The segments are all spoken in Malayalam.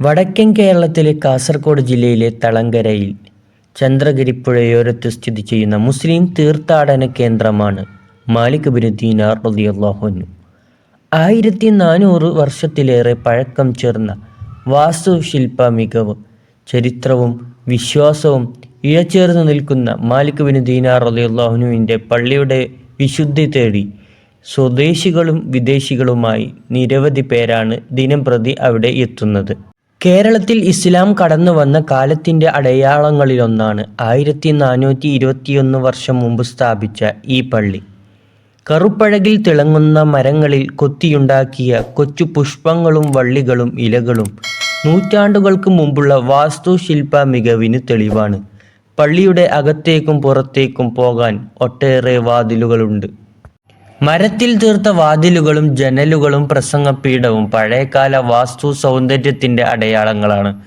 വടക്കൻ കേരളത്തിലെ കാസർഗോഡ് ജില്ലയിലെ തളങ്കരയിൽ ചന്ദ്രഗിരിപ്പുഴയോരത്ത് സ്ഥിതി ചെയ്യുന്ന മുസ്ലിം തീർത്ഥാടന കേന്ദ്രമാണ് മാലിക് ദീനാർ അള്ളാഹുനു ആയിരത്തി നാനൂറ് വർഷത്തിലേറെ പഴക്കം ചേർന്ന വാസ്തുശില്പ മികവ് ചരിത്രവും വിശ്വാസവും ഇഴചേർന്ന് നിൽക്കുന്ന മാലിക് ദീനാർ അള്ളാഹുനുവിന്റെ പള്ളിയുടെ വിശുദ്ധി തേടി സ്വദേശികളും വിദേശികളുമായി നിരവധി പേരാണ് ദിനം പ്രതി അവിടെ എത്തുന്നത്. കേരളത്തിൽ ഇസ്ലാം കടന്നു വന്ന കാലത്തിന്റെ അടയാളങ്ങളിലൊന്നാണ് ആയിരത്തി നാനൂറ്റി ഇരുപത്തിയൊന്ന് വർഷം മുമ്പ് സ്ഥാപിച്ച ഈ പള്ളി. കറുപ്പഴകിൽ തിളങ്ങുന്ന മരങ്ങളിൽ കൊത്തിയുണ്ടാക്കിയ കൊച്ചു പുഷ്പങ്ങളും വള്ളികളും ഇലകളും നൂറ്റാണ്ടുകൾക്ക് മുമ്പുള്ള വാസ്തുശില്പ മികവിന് തെളിവാണ്. പള്ളിയുടെ അകത്തേക്കും പുറത്തേക്കും പോകാൻ ഒട്ടേറെ വാതിലുകളുണ്ട്. മരത്തിൽ തീർത്ത വാതിലുകളും ജനലുകളും പ്രസംഗപീഠവും പഴയകാല വാസ്തു സൗന്ദര്യത്തിന്റെ അടയാളങ്ങളാണ്.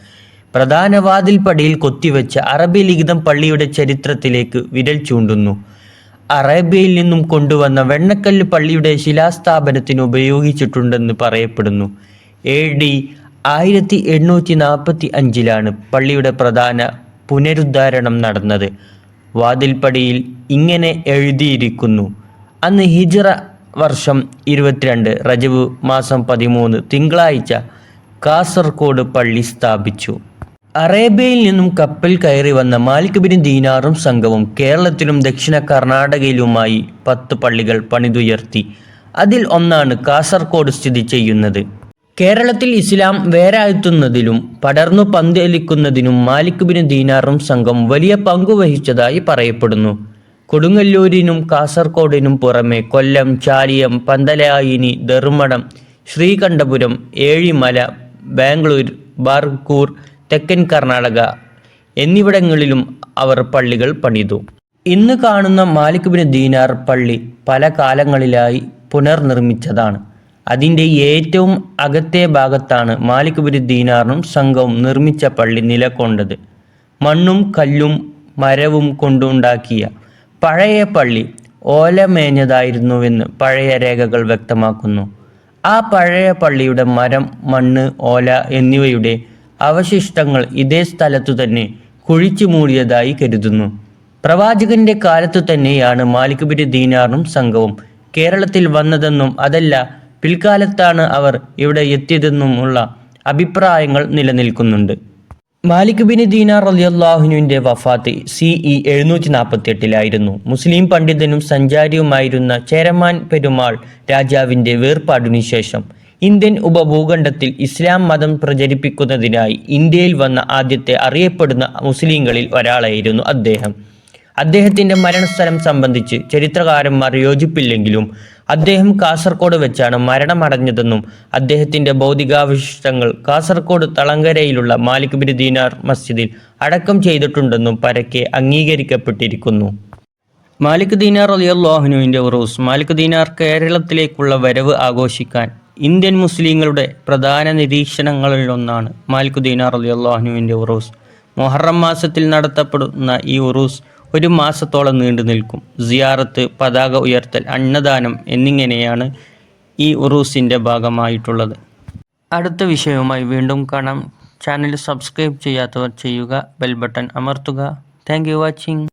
പ്രധാന വാതിൽപ്പടിയിൽ കൊത്തിവെച്ച അറബി ലിഖിതം പള്ളിയുടെ ചരിത്രത്തിലേക്ക് വിരൽ ചൂണ്ടുന്നു. അറേബ്യയിൽ നിന്നും കൊണ്ടുവന്ന വെണ്ണക്കല്ല് പള്ളിയുടെ ശിലാസ്ഥാപനത്തിന് ഉപയോഗിച്ചിട്ടുണ്ടെന്ന് പറയപ്പെടുന്നു. എ ഡി ആയിരത്തി എണ്ണൂറ്റി നാൽപ്പത്തി അഞ്ചിലാണ് പള്ളിയുടെ പ്രധാന പുനരുദ്ധാരണം നടന്നത്. വാതിൽപ്പടിയിൽ ഇങ്ങനെ എഴുതിയിരിക്കുന്നു. അന്ന് ഹിജറ വർഷം ഇരുപത്തിരണ്ട് റജബ് മാസം പതിമൂന്ന് തിങ്കളാഴ്ച കാസർഗോഡ് പള്ളി സ്ഥാപിച്ചു. അറേബ്യയിൽ നിന്നും കപ്പൽ കയറി വന്ന മാലിക് ബിൻ ദീനാറും സംഘവും കേരളത്തിലും ദക്ഷിണ കർണാടകയിലുമായി പത്ത് പള്ളികൾ പണിതുയർത്തി. അതിൽ ഒന്നാണ് കാസർഗോഡ് സ്ഥിതി ചെയ്യുന്നത്. കേരളത്തിൽ ഇസ്ലാം വേരാഴ്ത്തുന്നതിലും പടർന്നു പന്തലിക്കുന്നതിനും മാലിക് ബിൻ ദീനാറും സംഘം വലിയ പങ്കുവഹിച്ചതായി പറയപ്പെടുന്നു. കൊടുങ്ങല്ലൂരിനും കാസർഗോഡിനും പുറമെ കൊല്ലം ചാലിയം പന്തലായിനി ധർമ്മടം ശ്രീകണ്ഠപുരം ഏഴിമല ബാംഗ്ലൂർ ബാർക്കൂർ തെക്കൻ കർണാടക എന്നിവിടങ്ങളിലും അവർ പള്ളികൾ പണിതു. ഇന്ന് കാണുന്ന മാലിക് ബിൻ ദീനാർ പള്ളി പല കാലങ്ങളിലായി പുനർനിർമ്മിച്ചതാണ്. അതിന്റെ ഏറ്റവും അകത്തെ ഭാഗത്താണ് മാലിക് ബിൻ ദീനാറിനും സംഘവും നിർമ്മിച്ച പള്ളി നിലകൊണ്ടത്. മണ്ണും കല്ലും മരവും കൊണ്ടുണ്ടാക്കിയ പഴയ പള്ളി ഓലമേഞ്ഞതായിരുന്നുവെന്ന് പഴയ രേഖകൾ വ്യക്തമാക്കുന്നു. ആ പഴയ പള്ളിയുടെ മരം മണ്ണ് ഓല എന്നിവയുടെ അവശിഷ്ടങ്ങൾ ഇതേ സ്ഥലത്തു തന്നെ കുഴിച്ചു മൂടിയതായി കരുതുന്നു. പ്രവാചകന്റെ കാലത്തു തന്നെയാണ് മാലിക് ബിൻ ദീനാറും സംഘവും കേരളത്തിൽ വന്നതെന്നും അതല്ല പിൽക്കാലത്താണ് അവർ ഇവിടെ എത്തിയതെന്നുമുള്ള അഭിപ്രായങ്ങൾ നിലനിൽക്കുന്നുണ്ട്. മാലിക് ബിൻ ദീനാർ റളിയല്ലാഹുവിന്റെ വഫാത്ത് സി ഇ എഴുന്നൂറ്റി നാൽപ്പത്തി എട്ടിലായിരുന്നു മുസ്ലിം പണ്ഡിതനും സഞ്ചാരിയുമായിരുന്ന ചേരമാൻ പെരുമാൾ രാജാവിന്റെ വേർപാടിനു ശേഷം ഇന്ത്യൻ ഉപഭൂഖണ്ഡത്തിൽ ഇസ്ലാം മതം പ്രചരിപ്പിക്കുന്നതിനായി ഇന്ത്യയിൽ വന്ന ആദ്യത്തെ അറിയപ്പെടുന്ന മുസ്ലിങ്ങളിൽ ഒരാളായിരുന്നു അദ്ദേഹം. അദ്ദേഹത്തിന്റെ മരണസ്ഥലം സംബന്ധിച്ച് ചരിത്രകാരന്മാർ യോജിപ്പില്ലെങ്കിലും അദ്ദേഹം കാസർഗോഡ് വെച്ചാണ് മരണമടഞ്ഞതെന്നും അദ്ദേഹത്തിന്റെ ഭൗതികാവശിഷ്ടങ്ങൾ കാസർഗോഡ് തളങ്കരയിലുള്ള മാലിക് ബിരുദീനാർ ദീനാർ മസ്ജിദിൽ അടക്കം ചെയ്തിട്ടുണ്ടെന്നും പരക്കെ അംഗീകരിക്കപ്പെട്ടിരിക്കുന്നു. മാലിക് ദീനാർ അലിയല്ലാഹുനുവിന്റെ ഉറൂസ് മാലിക് ദീനാർ കേരളത്തിലേക്കുള്ള വരവ് ആഘോഷിക്കാൻ ഇന്ത്യൻ മുസ്ലിങ്ങളുടെ പ്രധാന നിരീക്ഷണങ്ങളിലൊന്നാണ് മാലിക് ദീനാർ അലിയല്ലാഹുനുവിന്റെ ഉറൂസ്. മൊഹറം മാസത്തിൽ നടത്തപ്പെടുന്ന ഈ ഉറൂസ് ഒരു മാസത്തോളം നീണ്ടു നിൽക്കും. സിയാറത്ത് പതാക ഉയർത്തൽ അന്നദാനം എന്നിങ്ങനെയാണ് ഈ ഉറൂസിന്റെ ഭാഗമായിട്ടുള്ളത്. അടുത്ത വിഷയവുമായി വീണ്ടും കാണാം. ചാനൽ സബ്സ്ക്രൈബ് ചെയ്യാത്തവർ ചെയ്യുക ബെൽ ബട്ടൺ അമർത്തുക. Thank you watching.